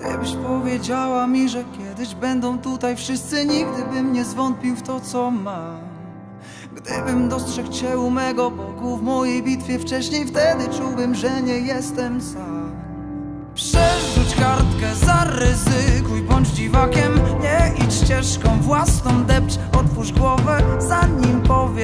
Gdybyś powiedziała mi, że kiedyś będą tutaj wszyscy Nigdy bym nie zwątpił w to, co mam. Gdybym dostrzegł cię u mego boku w mojej bitwie wcześniej Wtedy czułbym, że nie jestem sam. Przerzuć kartkę, zaryzykuj, bądź dziwakiem. Nie idź ścieżką własną, depcz, otwórz głowę Zanim powiesz,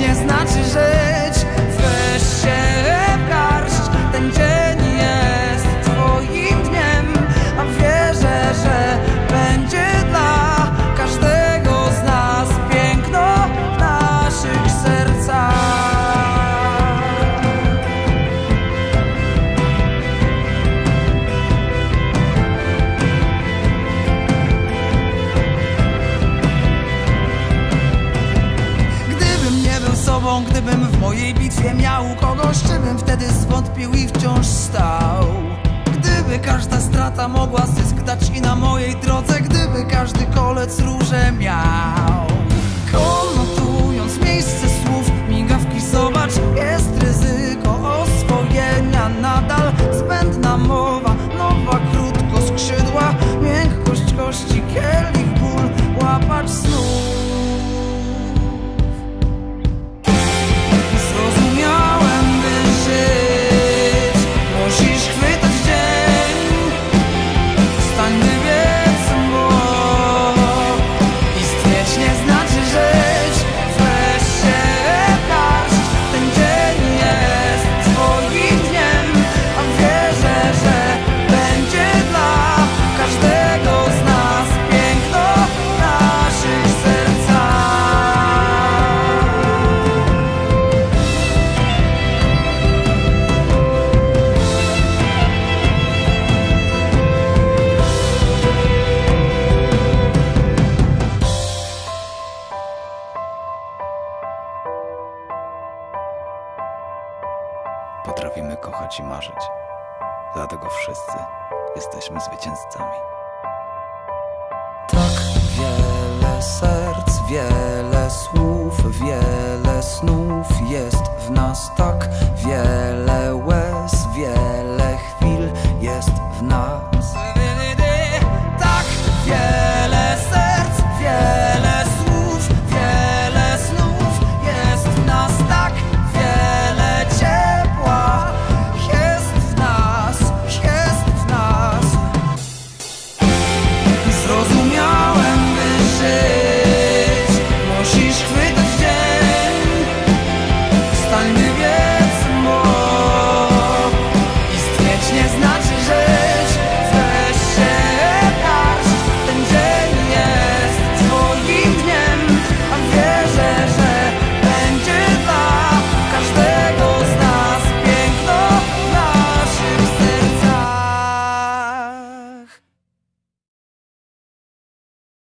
nie znaczy żyć Weź się gdybym w mojej bitwie miał kogoś, czy bym wtedy zwątpił i wciąż stał? Gdyby każda strata mogła zysk dać i na mojej drodze, gdyby każdy kolec róże miał. Konotując miejsce słów, migawki zobacz, jest ryzyko oswojenia nadal. Zbędna mowa, nowa krótkoskrzydła, miękkość kości, kielich, ból, łapacz snów. potrafimy kochać i marzyć. Dlatego wszyscy jesteśmy zwycięzcami. Tak wiele serc, wiele słów, wiele snów jest w nas. Tak wiele łez, wiele chwil jest w nas.